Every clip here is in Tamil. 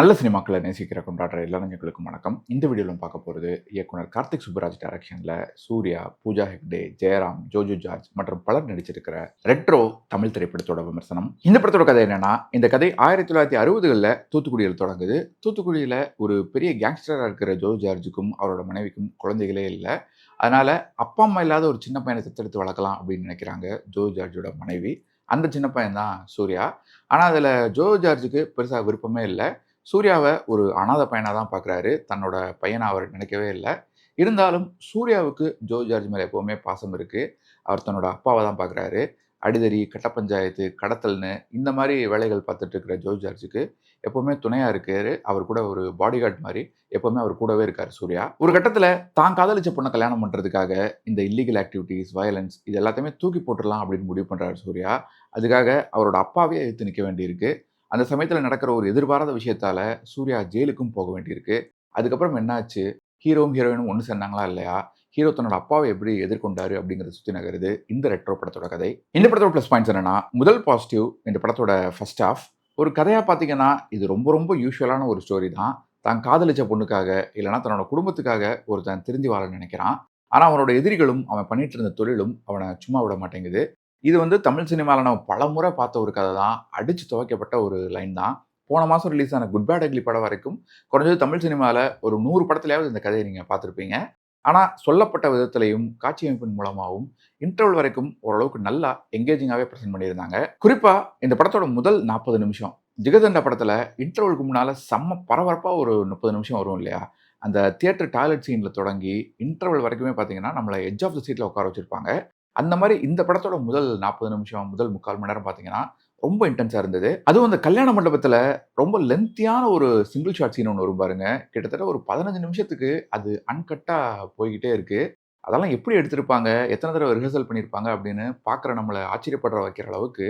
நல்ல சினிமாக்களை நேசிக்கிற கொண்டாடுற இளைஞர்களுக்கும் வணக்கம். இந்த வீடியோவில் பார்க்க போகிறது இயக்குனர் கார்த்திக் சுப்பராஜ் டைரக்ஷனில் சூர்யா பூஜா ஹெக்டே ஜெயராம் ஜோஜு ஜார்ஜ் மற்றும் பலர் நடிச்சிருக்கிற ரெட்ரோ தமிழ் திரைப்படத்தோட விமர்சனம். இந்த படத்தோட கதை என்னன்னா இந்த கதை ஆயிரத்தி தொள்ளாயிரத்தி அறுபதுகளில் தூத்துக்குடியில் தொடங்குது. தூத்துக்குடியில் ஒரு பெரிய கேங்ஸ்டராக இருக்கிற ஜோ ஜார்ஜுக்கும் அவரோட மனைவிக்கும் குழந்தைகளே இல்லை. அதனால் அப்பா அம்மா இல்லாத ஒரு சின்ன பையனை தத்தெடுத்து வளர்க்கலாம் அப்படின்னு நினைக்கிறாங்க ஜோ ஜார்ஜோட மனைவி. அந்த சின்ன பையன் தான் சூர்யா. ஆனால் அதில் ஜோ ஜார்ஜுக்கு பெருசாக விருப்பமே இல்லை. சூர்யாவை ஒரு அனாதை பையனாக தான் பார்க்குறாரு தன்னோட பையனை அவர் நினைக்கவே இல்லை. இருந்தாலும் சூர்யாவுக்கு ஜோ ஜார்ஜ் மேலே எப்போவுமே பாசம் இருக்குது அவர் தன்னோட அப்பாவை தான் பார்க்குறாரு அடிதடி கட்ட பஞ்சாயத்து கடத்தல்னு இந்த மாதிரி வேலைகள் பார்த்துட்டு இருக்கிற ஜோ ஜார்ஜுக்கு எப்போவுமே துணையாக இருக்காரு. அவர் கூட ஒரு பாடிகார்ட் மாதிரி எப்போவுமே அவர் கூடவே இருக்கார் சூர்யா. ஒரு கட்டத்தில் தான் காதலிச்ச பொண்ணை கல்யாணம் பண்ணுறதுக்காக இந்த இல்லீகல் ஆக்டிவிட்டீஸ் வயலன்ஸ் இது எல்லாத்தையுமே தூக்கி போட்டுடலாம் அப்படின்னு முடிவு பண்ணுறாரு சூர்யா. அதுக்காக அவரோட அப்பாவே எடுத்து நிற்க வேண்டியிருக்கு. அந்த சமயத்தில் நடக்கிற ஒரு எதிர்பாராத விஷயத்தால் சூர்யா ஜெயிலுக்கும் போக வேண்டியிருக்கு. அதுக்கப்புறம் என்னாச்சு? ஹீரோவும் ஹீரோயினும் ஒன்று சேர்ந்தாங்களா இல்லையா? ஹீரோ தன்னோட அப்பாவை எப்படி எதிர்கொண்டாரு அப்படிங்கிறத சுற்றி நகருது இந்த ரெட்ரோ படத்தோட கதை. இந்த படத்தோட ப்ளஸ் பாயிண்ட்ஸ் என்னன்னா முதல் பாசிட்டிவ் இந்த படத்தோட ஃபர்ஸ்ட் ஆஃப் ஒரு கதையாக பார்த்தீங்கன்னா இது ரொம்ப ரொம்ப யூஸ்வலான ஒரு ஸ்டோரி தான். தான் காதலிச்ச பொண்ணுக்காக இல்லைனா தன்னோட குடும்பத்துக்காக ஒருத்தன் திருந்தி வாழ நினைக்கிறான். ஆனால் அவனோட எதிரிகளும் அவன் பண்ணிட்டு இருந்த தொழிலும் அவனை சும்மா விட மாட்டேங்குது. இது வந்து தமிழ் சினிமாவில் நம்ம பல முறை பார்த்த ஒரு கதை தான். அடித்து துவைக்கப்பட்ட ஒரு லைன் தான். போன மாதம் ரிலீஸ் ஆன குட் பேட் அக்லி படம் வரைக்கும் குறைஞ்சது தமிழ் சினிமாவில் ஒரு நூறு படத்துலையாவது இந்த கதையை நீங்கள் பார்த்துருப்பீங்க. ஆனால் சொல்லப்பட்ட விதத்திலையும் காட்சி அமைப்பின் மூலமாகவும் இன்டர்வல் வரைக்கும் ஓரளவுக்கு நல்லா எங்கேஜிங்காகவே ப்ரெசென்ட் பண்ணியிருந்தாங்க. குறிப்பாக இந்த படத்தோட முதல் நாற்பது நிமிஷம். ஜிகதண்ட படத்தில் இன்டர்வலுக்கு முன்னால் செம்ம பரபரப்பாக ஒரு முப்பது நிமிஷம் வரும் இல்லையா? அந்த தியேட்டர் டாய்லெட் சீனில் தொடங்கி இன்டர்வல் வரைக்குமே பார்த்தீங்கன்னா நம்மளை எட்ஜ் ஆஃப் த சீட்டில் உட்கார வச்சுருப்பாங்க. அந்த மாதிரி இந்த படத்தோட முதல் நாற்பது நிமிஷம் முதல் முக்கால் மணி நேரம் பார்த்தீங்கன்னா ரொம்ப இன்டென்ஸாக இருந்தது. அதுவும் அந்த கல்யாண மண்டபத்தில் ரொம்ப லென்த்தியான ஒரு சிங்கிள் ஷாட் சீன் ஒன்று வரும் பாருங்க. கிட்டத்தட்ட ஒரு பதினஞ்சு நிமிஷத்துக்கு அது அன்கட்டாக போய்கிட்டே இருக்குது அதெல்லாம் எப்படி எடுத்திருப்பாங்க? எத்தனை தடவை ரிஹர்சல் பண்ணியிருப்பாங்க அப்படின்னு பார்க்குற நம்மளை ஆச்சரியப்படுற வைக்கிற அளவுக்கு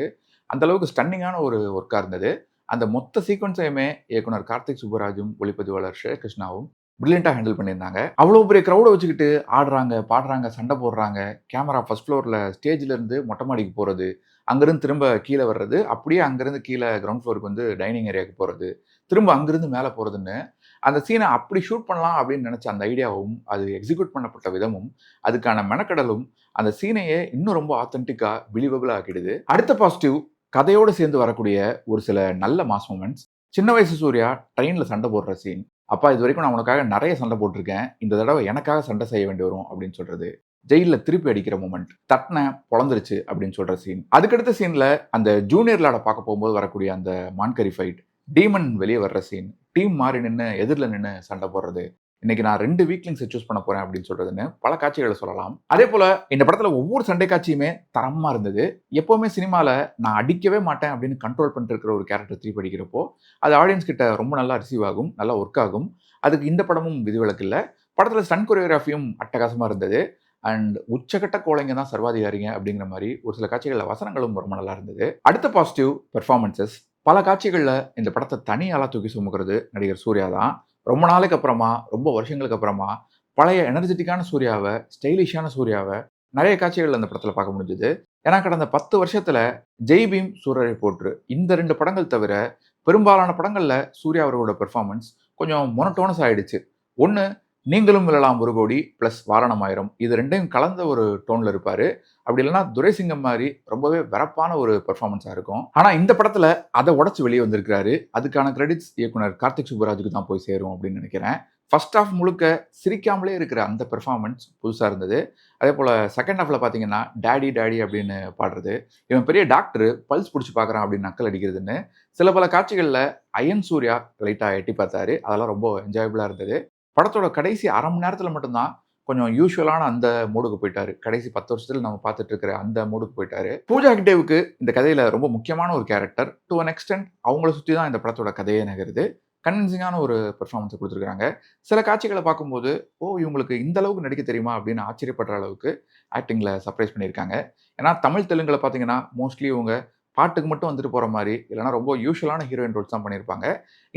அந்த அளவுக்கு ஸ்டன்னிங்கான ஒரு ஒர்க்காக இருந்தது. அந்த மொத்த சீக்வன்ஸையுமே இயக்குனர் கார்த்திக் சுப்பராஜும் ஒளிப்பதிவாளர் ஸ்ரேகிருஷ்ணாவும் பிரில்லியண்ட்டாக ஹேண்டில் பண்ணியிருந்தாங்க. அவ்வளோ பெரிய க்ரௌடை வச்சுக்கிட்டு ஆடுறாங்க பாடுறாங்க சண்டை போடுறாங்க. கேமரா ஃபர்ஸ்ட் ஃப்ளோரில் ஸ்டேஜ்லேருந்து மொட்டை மாடிக்கு போகிறது அங்கேருந்து திரும்ப கீழே வர்றது அப்படியே அங்கேருந்து கீழே கிரவுண்ட் ஃப்ளோருக்கு வந்து டைனிங் ஏரியாவுக்கு போகிறது திரும்ப அங்கேருந்து மேலே போகிறதுன்னு அந்த சீனை அப்படி ஷூட் பண்ணலாம் அப்படின்னு நினச்ச அந்த ஐடியாவும் அது எக்ஸிக்யூட் பண்ணப்பட்ட விதமும் அதுக்கான மெனக்கடலும் அந்த சீனையே இன்னும் ரொம்ப ஆத்தென்டிக்காக பிலீவபிளாக ஆக்கிடுது. அடுத்த பாசிட்டிவ் கதையோடு சேர்ந்து வரக்கூடிய ஒரு சில நல்ல மாஸ் மூமெண்ட்ஸ் சின்ன வயசு சூர்யா ட்ரெயினில் சண்டை போடுற சீன் அப்பா இது வரைக்கும் நான் உனக்காக நிறைய சண்டை போட்டிருக்கேன். இந்த தடவை எனக்காக சண்டை செய்ய வேண்டி வரும் அப்படின்னு சொல்றது. ஜெயிலில் திருப்பி அடிக்கிற மூமெண்ட் தட்டின பொழந்துருச்சு அப்படின்னு சொல்கிற சீன் அதுக்கடுத்த சீனில் அந்த ஜூனியர் லாட பார்க்க போகும்போது வரக்கூடிய அந்த மான்கரி ஃபைட் டீமன் வெளியே வர்ற சீன் டீம் மாறி நின்று எதிரில் நின்று சண்டை போடுறது. இன்னைக்கு நான் ரெண்டு வீக்லிங்ஸை சூஸ் பண்ண போறேன் அப்படின்னு சொல்றதுன்னு பல காட்சிகளை சொல்லலாம். அதே போல இந்த படத்துல ஒவ்வொரு சண்டை காட்சியுமே தரமா இருந்தது. எப்பவுமே சினிமால நான் அடிக்கவே மாட்டேன் அப்படின்னு கண்ட்ரோல் பண்ணிட்டு இருக்கிற ஒரு கேரக்டர் த்ரீ படிக்கிறப்போ அது ஆடியன்ஸ் கிட்ட ரொம்ப நல்லா ரிசீவ் ஆகும் நல்லா ஒர்க் ஆகும். அதுக்கு இந்த படமும் விதிவிலக்கு இல்லை. படத்துல ஸ்டன் கொரியோகிராஃபியும் அட்டகாசமா இருந்தது. அண்ட் உச்சகட்ட கோலைங்க தான் சர்வாதிகாரிங்க அப்படிங்கிற மாதிரி ஒரு சில காட்சிகளில் வசனங்களும் ரொம்ப நல்லா இருந்தது. அடுத்த பாசிட்டிவ் பெர்ஃபார்மன்சஸ் பல காட்சிகளில் இந்த படத்தை தனியாளாக தூக்கி சுமக்கிறது நடிகர் சூர்யா தான். ரொம்ப நாளைக்கு அப்புறமா ரொம்ப வருஷங்களுக்கு அப்புறமா பழைய எனர்ஜெட்டிக்கான சூர்யாவை ஸ்டைலிஷான சூர்யாவை நிறைய காட்சிகள் அந்த படத்தில் பார்க்க முடிஞ்சுது. ஏன்னா கடந்த பத்து வருஷத்தில் ஜெய்பீம் சூரரை போற்று. இந்த ரெண்டு படங்கள் தவிர பெரும்பாலான படங்களில் சூர்யா அவர்களோட பெர்ஃபார்மன்ஸ் கொஞ்சம் மொனட்டோனஸ் ஆகிடுச்சு ஒன்று நீங்களும் விழலாம் ஒரு கோடி ப்ளஸ் வாரணமாயிரம் இது ரெண்டையும் கலந்த ஒரு டோனில் இருப்பார். அப்படி இல்லைன்னா துரைசிங்கம் மாதிரி ரொம்பவே வரப்பான ஒரு பெர்ஃபார்மன்ஸாக இருக்கும். ஆனால் இந்த படத்தில் அதை உடச்சி வெளியே வந்திருக்கிறாரு. அதுக்கான கிரெடிட்ஸ் இயக்குனர் கார்த்திக் சுப்பராஜுக்கு தான் போய் சேரும் அப்படின்னு நினைக்கிறேன். ஃபர்ஸ்ட் ஆஃப் முழுக்க சிரிக்காமலே இருக்கிற அந்த பெர்ஃபார்மன்ஸ் புதுசாக இருந்தது. அதே போல் செகண்ட் ஹாஃபில் பார்த்தீங்கன்னா டேடி டேடி அப்படின்னு பாடுறது. இவன் பெரிய டாக்டர் பல்ஸ் பிடிச்சி பார்க்குறான் அப்படின்னு நக்கல் அடிக்கிறதுன்னு. சில பல காட்சிகளில் அயன் சூர்யா லைட்டாக எட்டி பார்த்தாரு. அதெல்லாம் ரொம்ப என்ஜாயபுளாக இருந்தது. படத்தோட கடைசி அரை மணி நேரத்தில் மட்டும்தான் கொஞ்சம் யூஸ்வலான அந்த மூடுக்கு போயிட்டாரு. கடைசி பத்து வருஷத்தில் நம்ம பார்த்துட்டு இருக்கிற அந்த மூடுக்கு போயிட்டாரு. பூஜா ஹெக்டேவுக்கு இந்த கதையில் ரொம்ப முக்கியமான ஒரு கேரக்டர் டு அன் எக்ஸ்டென்ட் அவங்கள சுற்றி தான் இந்த படத்தோட கதையை நகருது. கன்வின்சிங்கான ஒரு பெர்ஃபார்மன்ஸை கொடுத்துருக்காங்க சில காட்சிகளை பார்க்கும்போது ஓ இவங்களுக்கு இந்த அளவுக்கு நடிக்க தெரியுமா? அப்படின்னு ஆச்சரியப்படுற அளவுக்கு ஆக்டிங்கில் சர்ப்ரைஸ் பண்ணியிருக்காங்க. ஏன்னா தமிழ் தெலுங்கில் பார்த்தீங்கன்னா மோஸ்ட்லி இவங்க பாட்டுக்கு மட்டும் வந்துட்டு போகிற மாதிரி இல்லைனா ரொம்ப யூஸ்வலான ஹீரோயின் ரோல்ஸ் தான் பண்ணியிருப்பாங்க.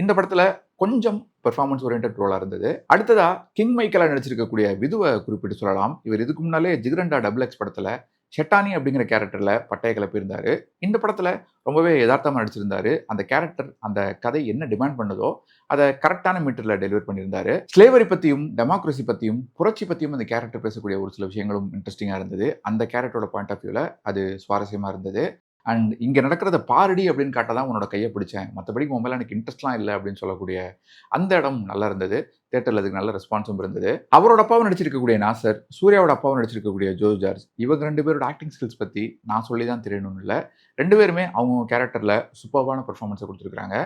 இந்த படத்தில் கொஞ்சம் பெர்ஃபார்மன்ஸ் ஓரியன்ட் ரோலாக இருந்தது. அடுத்ததா கிங் மைக்கலாக நடிச்சிருக்கக்கூடிய விதுவை குறிப்பிட்டு சொல்லலாம். இவர் இதுக்கு முன்னாலே ஜிகரண்டா டபுள் எக்ஸ் படத்தில் ஷெட்டானி அப்படிங்கிற கேரக்டரில் பட்டையை கிளப்பியிருந்தார். இந்த படத்தில் ரொம்பவே யதார்த்தமாக நடிச்சிருந்தாரு. அந்த கேரக்டர் அந்த கதை என்ன டிமாண்ட் பண்ணுதோ அதை கரெக்டான மீட்டரில் டெலிவர் பண்ணியிருந்தாரு. ஸ்லேவரி பற்றியும் டெமோக்ரஸி பற்றியும் புரட்சி பற்றியும் அந்த கேரக்டர் பேசக்கூடிய ஒரு சில விஷயங்களும் இன்ட்ரெஸ்டிங்காக இருந்தது. அந்த கேரக்டரோட பாயிண்ட் ஆஃப் வியூவில் அது சுவாரஸ்யமாக இருந்தது. அண்ட் இங்கே நடக்கிறத பாரடி அப்படின்னு காட்ட தான் உன்னோட கையை பிடிச்சேன். மற்றபடி உன் மேலே எனக்கு இன்ட்ரெஸ்ட்லாம் இல்லை அப்படின்னு சொல்லக்கூடிய அந்த இடம் நல்லா இருந்தது. தேட்டரில் அதுக்கு நல்ல ரெஸ்பான்ஸும் இருந்தது. அவரோட அப்பாவும் நடிச்சிருக்கக்கூடிய நாசர் சூர்யாவோட அப்பாவும் நடிச்சிருக்கக்கூடிய ஜோ ஜார்ஜ் இவங்க ரெண்டு பேரோட ஆக்டிங் ஸ்கில்ஸ் பற்றி நான் சொல்லி தான் தெரியணும்னு இல்லை. ரெண்டு பேருமே அவங்க கேரக்டரில் சூப்பர்வான பர்ஃபார்மன்ஸை கொடுத்துருக்காங்க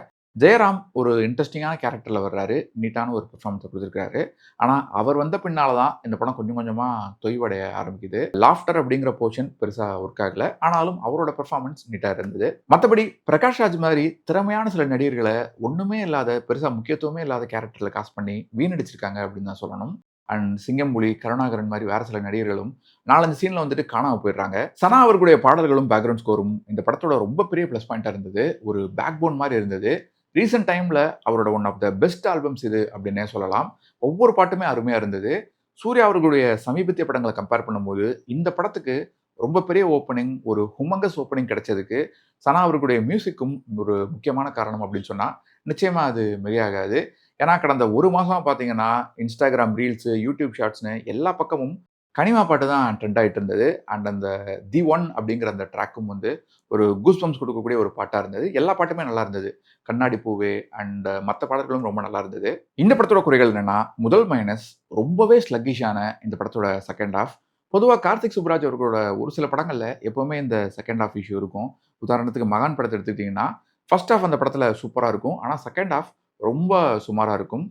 ஜெயராம் ஒரு இன்ட்ரெஸ்டிங்கான கேரக்டரில் வர்றாரு. நீட்டான ஒரு பெர்ஃபார்மன்ஸை கொடுத்துருக்காரு ஆனால் அவர் வந்த பின்னால தான் இந்த படம் கொஞ்சம் கொஞ்சமாக தொய்வடைய ஆரம்பிக்குது. லாஃப்டர் அப்படிங்கிற போர்ஷன் பெருசாக ஒர்க் ஆகல. ஆனாலும் அவரோட பெர்ஃபார்மன்ஸ் நீட்டாக இருந்தது. மற்றபடி பிரகாஷ் ராஜ் மாதிரி திறமையான சில நடிகர்களை ஒன்றுமே இல்லாத பெருசாக முக்கியத்துவமே இல்லாத கேரக்டரில் காஸ்ட் பண்ணி வீணடிச்சிருக்காங்க அப்படின்னு தான் சொல்லணும். அண்ட் சிங்கம்புலி கருணாகரன் மாதிரி வேற சில நடிகர்களும் நாலஞ்சு சீனில் வந்துட்டு காணாம போயிடுறாங்க. சனா அவர்களுடைய பாடல்களும் பேக்ரவுண்ட் ஸ்கோரும் இந்த படத்தோட ரொம்ப பெரிய ப்ளஸ் பாயிண்டா இருந்தது. ஒரு பேக் போன் மாதிரி இருந்தது. ரீசெண்ட் டைமில் அவரோட one of the best albums இது அப்படின்னே சொல்லலாம். ஒவ்வொரு பாட்டுமே அருமையாக இருந்தது. சூர்யா அவர்களுடைய சமீபத்திய படங்களை கம்பேர் பண்ணும்போது இந்த படத்துக்கு ரொம்ப பெரிய ஓப்பனிங் ஒரு ஹுமங்கஸ் ஓப்பனிங் கிடைச்சதுக்கு சனா அவர்களுடைய மியூசிக்கும் ஒரு முக்கியமான காரணம் அப்படின்னு சொன்னால் நிச்சயமாக அது மிகையாகாது. ஏன்னா கடந்த ஒரு மாதம் பார்த்தீங்கன்னா இன்ஸ்டாகிராம் ரீல்ஸு யூடியூப் ஷார்ட்ஸ்னு எல்லா பக்கமும் கனிமா பாட்டு தான் ட்ரெண்ட் ஆகிட்டு இருந்தது. அண்ட் அந்த தி ஒன் அப்படிங்கிற அந்த ட்ராக்கும் வந்து ஒரு கூஸ்பம்ஸ் கொடுக்கக்கூடிய ஒரு பாட்டாக இருந்தது. எல்லா பாட்டுமே நல்லா இருந்தது. கண்ணாடி பூவே அண்ட் மற்ற பாடல்களும் ரொம்ப நல்லா இருந்தது. இந்த படத்தோட குறைகள் என்னென்னா முதல் மைனஸ் ரொம்பவே ஸ்லக்கிஷான இந்த படத்தோட செகண்ட் ஹாஃப் பொதுவாக கார்த்திக் சுப்ராஜ் அவர்களோட ஒரு சில படங்களில் எப்போவுமே இந்த செகண்ட் ஹாஃப் இஷ்யூ இருக்கும். உதாரணத்துக்கு மகான் படத்தை எடுத்துக்கிட்டிங்கன்னா ஃபர்ஸ்ட் ஆஃப் அந்த படத்தில் சூப்பராக இருக்கும். ஆனால் செகண்ட் ஆஃப் ரொம்ப சுமாராக இருக்கும்.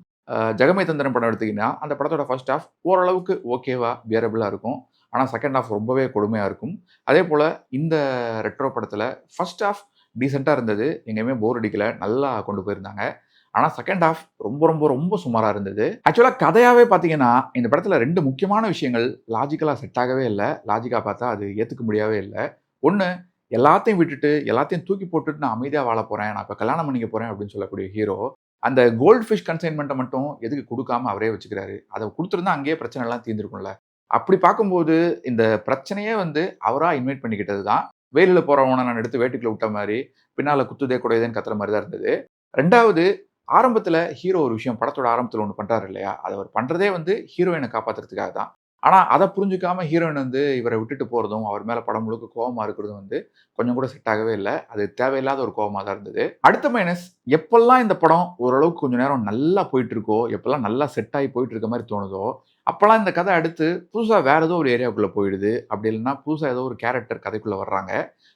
ஜெகமை தந்திரன் படம் எடுத்திங்கன்னா அந்த படத்தோட ஃபர்ஸ்ட் ஹாஃப் ஓரளவுக்கு ஓகேவா பியரபிளாக இருக்கும். ஆனால் செகண்ட் ஹாஃப் ரொம்பவே கொடுமையாக இருக்கும். அதே போல் இந்த ரெட்ரோ படத்தில் ஃபர்ஸ்ட் ஹாஃப் டீசெண்டாக இருந்தது. எங்கேயுமே போர் அடிக்கலை. நல்லா கொண்டு போயிருந்தாங்க. ஆனால் செகண்ட் ஹாஃப் ரொம்ப ரொம்ப ரொம்ப சுமாராக இருந்தது. ஆக்சுவலாக கதையாகவே பார்த்தீங்கன்னா இந்த படத்தில் ரெண்டு முக்கியமான விஷயங்கள் லாஜிக்கலாக செட் ஆகவே இல்லை. லாஜிக்காக பார்த்தா அது ஏற்றுக்க முடியவே இல்லை. ஒன்று எல்லாத்தையும் விட்டுட்டு எல்லாத்தையும் தூக்கி போட்டுட்டு நான் அமைதியாக வாழ போகிறேன் நான் இப்போ கல்யாணம் பண்ணிக்க போகிறேன் அப்படின்னு சொல்லக்கூடிய ஹீரோ அந்த கோல்ட் ஃபிஷ் கன்சைன்மெண்ட்டை மட்டும் எதுக்கு கொடுக்காம அவரே வச்சுக்கிறாரு? அதை கொடுத்துருந்தா அங்கேயே பிரச்சனை எல்லாம் தீர்ந்துருக்கும்ல. அப்படி பார்க்கும்போது இந்த பிரச்சனையே வந்து அவராக இன்வைட் பண்ணிக்கிட்டது தான். வெயிலில் போகிறவனை நான் எடுத்து வேட்டுக்குள்ள விட்ட மாதிரி பின்னால் குத்துதே குடையதேன்னு கத்துற மாதிரி தான் இருந்தது. ரெண்டாவது ஆரம்பத்தில் ஹீரோ ஒரு விஷயம் படத்தோட ஆரம்பத்தில் ஒன்று பண்ணுறாரு இல்லையா? அதை அவர் பண்ணுறதே வந்து ஹீரோயினை காப்பாற்றுறதுக்காக தான். ஆனால் அதை புரிஞ்சுக்காம ஹீரோயின் வந்து இவரை விட்டுட்டு போகிறதும் அவர் மேலே படம் முழுக்க கோவமாக இருக்கிறதும் வந்து கொஞ்சம் கூட செட் ஆகவே இல்லை. அது தேவையில்லாத ஒரு கோவமாக தான் இருந்தது. அடுத்த மைனஸ் எப்பெல்லாம் இந்த படம் ஓரளவுக்கு கொஞ்சம் நேரம் நல்லா போயிட்டு இருக்கோ எப்பெல்லாம் நல்லா செட் ஆகி போயிட்டு இருக்க மாதிரி தோணுதோ அப்போல்லாம் இந்த கதை அடுத்து புதுசாக வேறு ஏதோ ஒரு ஏரியாவுக்குள்ளே போயிடுது. அப்படி இல்லைன்னா புதுசாக ஏதோ ஒரு கேரக்டர் கதைக்குள்ளே வர்றாங்க.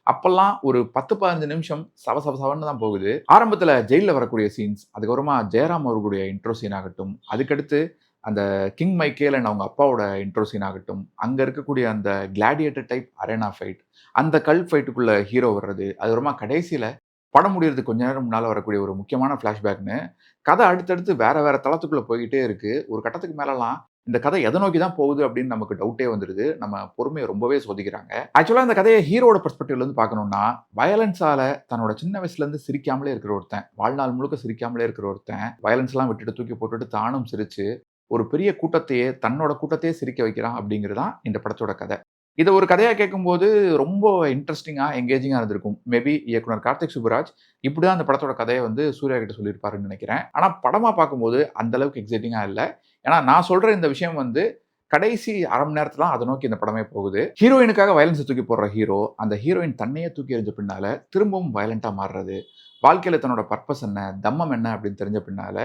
அப்போல்லாம் ஒரு பத்து பதினஞ்சு நிமிஷம் சவ சவ சவன்னு தான் போகுது. ஆரம்பத்தில் ஜெயிலில் வரக்கூடிய சீன்ஸ் அதுக்கப்புறமா ஜெயராம் அவர்களுடைய இன்ட்ரோ சீன் ஆகட்டும் அதுக்கடுத்து அந்த கிங் மைக்கேல் அண்ட் அவங்க அப்பாவோட இன்ட்ரோசின் ஆகட்டும் அங்கே இருக்கக்கூடிய அந்த கிளாடியேட்டர் டைப் அரேனா ஃபைட் அந்த கல் ஃபைட்டுக்குள்ளே ஹீரோ வர்றது அதுக்கப்புறமா கடைசியில் படம் முடியறதுக்கு கொஞ்ச நேரம் முன்னால் வரக்கூடிய ஒரு முக்கியமான ஃப்ளாஷ்பேக்னு கதை அடுத்தடுத்து வேறு வேறு தளத்துக்குள்ளே போய்கிட்டே இருக்குது ஒரு கட்டத்துக்கு மேலெலாம் இந்த கதை எதை நோக்கி தான் போகுது அப்படின்னு நமக்கு டவுட்டே வந்துடுது நம்ம பொறுமையை ரொம்பவே சோதிக்கிறாங்க. ஆக்சுவலாக இந்த கதையை ஹீரோட பெர்ஸ்பெக்டிவ்லேருந்து பார்க்கணும்னா வயலன்ஸால் தன்னோட சின்ன வயசுலேருந்து சிரிக்காமலே இருக்கிற ஒருத்தன் வாழ்நாள் முழுக்க சிரிக்காமலே இருக்கிற ஒருத்தன் வயலன்ஸ்லாம் விட்டுட்டு தூக்கி போட்டுட்டு தானும் சிரிச்சு ஒரு பெரிய கூட்டத்தையே தன்னோட கூட்டத்தையே சிரிக்க வைக்கிறான் அப்படிங்கிறது தான் இந்த படத்தோட கதை. இதை ஒரு கதையாக கேட்கும்போது ரொம்ப இன்ட்ரெஸ்டிங்காக எங்கேஜிங்காக இருந்திருக்கும். மேபி இயக்குனர் கார்த்திக் சுப்புராஜ் இப்படி தான் அந்த படத்தோட கதையை வந்து சூர்யா கிட்ட சொல்லியிருப்பாருன்னு நினைக்கிறேன். ஆனால் படமாக பார்க்கும்போது அந்தளவுக்கு எக்ஸைட்டிங்காக இல்லை. ஏன்னா நான் சொல்கிற இந்த விஷயம் வந்து கடைசி அரை மணி நேரத்துல அதை நோக்கி இந்த படமே போகுது. ஹீரோயினுக்காக வயலன்ஸை தூக்கி போடுற ஹீரோ அந்த ஹீரோயின் தன்னையே தூக்கி எறிஞ்ச பின்னால திரும்பவும் வயலண்டா மாறுறது. வாழ்க்கையில தன்னோட பர்பஸ் என்ன தம்மம் என்ன அப்படின்னு தெரிஞ்ச பின்னால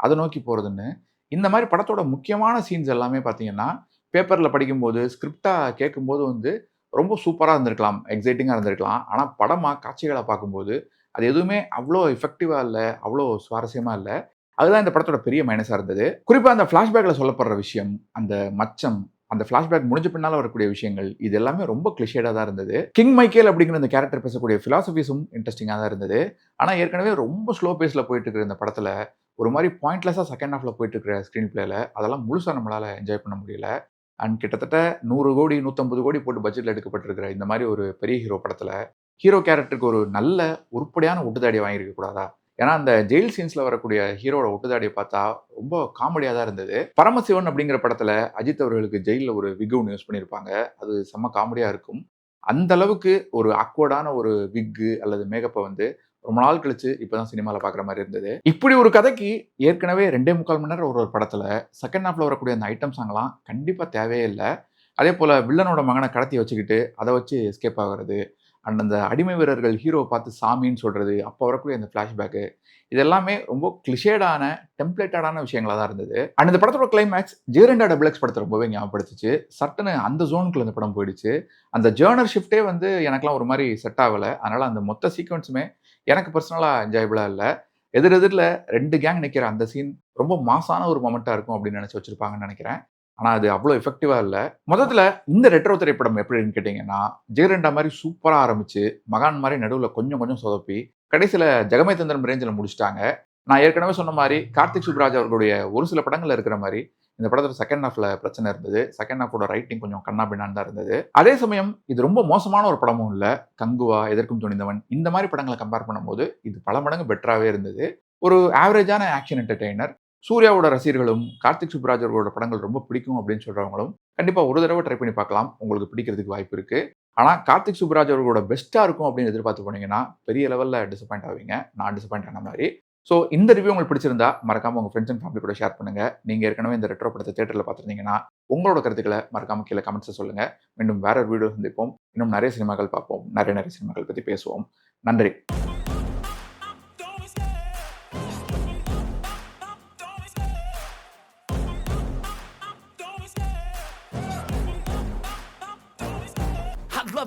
அதை நோக்கி போறதுன்னு இந்த மாதிரி படத்தோட முக்கியமான சீன்ஸ் எல்லாமே பார்த்தீங்கன்னா பேப்பரில் படிக்கும்போது ஸ்கிரிப்டாக கேட்கும்போது வந்து ரொம்ப சூப்பராக இருந்திருக்கலாம் எக்ஸைட்டிங்காக இருந்திருக்கலாம். ஆனால் படமாக காட்சிகளை பார்க்கும்போது அது எதுவுமே அவ்வளோ எஃபெக்டிவாக இல்லை அவ்வளோ சுவாரஸ்யமாக இல்லை. அதுதான் இந்த படத்தோட பெரிய மைனஸாக இருந்தது. குறிப்பாக அந்த ஃப்ளாஷ்பேக்கில் சொல்லப்படுற விஷயம் அந்த மச்சம் அந்த ஃப்ளாஷ்பேக் முடிஞ்ச பின்னால் வரக்கூடிய விஷயங்கள் இது எல்லாமே ரொம்ப கிளிஷேடாக தான் இருந்தது. கிங் மைக்கேல் அப்படிங்கிற அந்த கேரக்டர் பேசக்கூடிய ஃபிலாசபிஸும் இன்ட்ரெஸ்டிங்காக தான் இருந்தது. ஆனால் ஏற்கனவே ரொம்ப ஸ்லோ பேஸில் போயிட்டு இருக்கிற இந்த படத்தில் ஒரு மாதிரி பாயிண்ட்லெஸ்ஸாக செகண்ட் ஹாஃபில் போயிட்டு இருக்கிற ஸ்க்ரீன் பிளேல அதெல்லாம் முழுசாக நம்மளால் என்ஜாய் பண்ண முடியல. அண்ட் கிட்டத்தட்ட நூறு கோடி நூற்றம்பது கோடி போட்டு பட்ஜெட்டில் எடுக்கப்பட்டிருக்கிற இந்த மாதிரி ஒரு பெரிய ஹீரோ படத்தில் ஹீரோ கேரக்டருக்கு ஒரு நல்ல உருப்படியான ஒட்டுதாடி வாங்கியிருக்க கூடாதா? ஏன்னா அந்த ஜெயில் சீன்ஸில் வரக்கூடிய ஹீரோட ஒட்டுதாடியை பார்த்தா ரொம்ப காமெடியாக தான் இருந்தது. பரமசிவன் அப்படிங்கிற படத்தில் அஜித் அவர்களுக்கு ஜெயிலில் ஒரு விக் ஒன்று யூஸ் பண்ணியிருப்பாங்க. அது செம்ம காமெடியாக இருக்கும். அந்த அளவுக்கு ஒரு அக்வர்டான ஒரு விக்கு அல்லது மேக்கப்பை வந்து ரொம்ப நாள் கழிச்சு இப்போதான் சினிமாவில் பார்க்குற மாதிரி இருந்தது. இப்படி ஒரு கதைக்கு ஏற்கனவே ரெண்டே முக்கால் மணி நேரம் ஒரு ஒரு படத்தில் செகண்ட் ஹாஃப்ல வரக்கூடிய அந்த ஐட்டம் சாங்லாம் கண்டிப்பாக தேவையே இல்லை. அதே போல் வில்லனோட மகனை கடத்தி வச்சுக்கிட்டு அதை வச்சு எஸ்கேப் ஆகுறது அண்ட் அந்த அடிமை வீரர்கள் ஹீரோவை பார்த்து சாமின்னு சொல்கிறது அப்போ வரக்கூடிய அந்த ஃப்ளாஷ்பேக்கு இது எல்லாமே ரொம்ப கிளிஷேடான டெம்ப்ளேட்டடான விஷயங்களா தான் இருந்தது. அண்ட் இந்த படத்தோட கிளைமேக்ஸ் ஜீரண்டா டபுள் எக்ஸ் படத்தை ரொம்பவே ஞாபகப்படுத்துச்சு. சட்டுன்னு அந்த ஜோனுக்குள்ள இந்த படம் போயிடுச்சு. அந்த ஜேர்னர் ஷிஃப்டே வந்து எனக்குலாம் ஒரு மாதிரி செட் ஆகலை. அதனால் அந்த மொத்த சீக்வன்ஸுமே எனக்கு பர்சனலாக என்ஜாயபிளாக இல்லை. எதிர் எதிரில் ரெண்டு கேங் நிற்கிற அந்த சீன் ரொம்ப மாசான ஒரு மொமெண்ட்டாக இருக்கும் அப்படின்னு நினச்சி வச்சிருப்பாங்கன்னு நினைக்கிறேன். ஆனால் அது அவ்வளோ எஃபெக்டிவாக இல்லை. முதல்ல இந்த ரெட்ரோ திரைப்படம் எப்படின்னு கேட்டிங்கன்னா ஜெயரண்டா மாதிரி சூப்பராக ஆரம்பிச்சு மகான் மாதிரி நடுவில் கொஞ்சம் கொஞ்சம் சொதப்பி கடைசியில் ஜெகமே தந்திரம் ரேஞ்சில் முடிச்சிட்டாங்க. நான் ஏற்கனவே சொன்ன மாதிரி கார்த்திக் சுப்ராஜ் அவர்களுடைய ஒரு சில படங்களில் இருக்கிற மாதிரி இந்த படத்தில் செகண்ட் ஹாஃப்ல பிரச்சனை இருந்தது. செகண்ட் ஹாஃபோட ரைட்டிங் கொஞ்சம் கண்ணா பின்னான்னு தான் இருந்தது. அதே சமயம் இது ரொம்ப மோசமான ஒரு படமும் இல்லை. கங்குவா எதற்கும் துணிந்தவன் இந்த மாதிரி படங்களை கம்பேர் பண்ணும்போது இது பல மடங்கு பெட்டராகவே இருந்தது. ஒரு ஆவரேஜான ஆக்ஷன் என்டர்டெய்னர் சூர்யாவோட ரசிகர்களும் கார்த்திக் சுப்ராஜ் அவர்களோட படங்கள் ரொம்ப பிடிக்கும் அப்படின்னு சொல்றவங்களும் கண்டிப்பா ஒரு தடவை ட்ரை பண்ணி பார்க்கலாம். உங்களுக்கு பிடிக்கிறதுக்கு வாய்ப்பு இருக்கு. ஆனால் கார்த்திக் சுப்ராஜ் அவர்களோட பெஸ்ட்டாக இருக்கும் அப்படின்னு எதிர்பார்த்து போனீங்கன்னா பெரிய லெவலில் டிசப்பாயிண்ட் ஆவீங்க. நான் டிசப்பாயிண்ட் ஆன மாதிரி. ஸோ இந்த ரிவ்யூ உங்களுக்கு பிடிச்சிருந்தா மறக்காமல் உங்கள் ஃப்ரெண்ட்ஸ் அண்ட் ஃபேமிலி கூட ஷேர் பண்ணுங்கள் நீங்கள் ஏற்கனவே இந்த ரெட்ரோ படத்தை தேட்டரில் பார்த்துருந்தீங்கன்னா உங்களோட கருத்துக்களை மறக்காமல் கீழே கமெண்ட்ஸை சொல்லுங்கள் மீண்டும் வேற ஒரு வீடியோ சந்திப்போம். இன்னும் நிறைய சினிமாக்கள் பார்ப்போம். நிறைய நிறைய சினிமாக்கள் பற்றி பேசுவோம். நன்றி.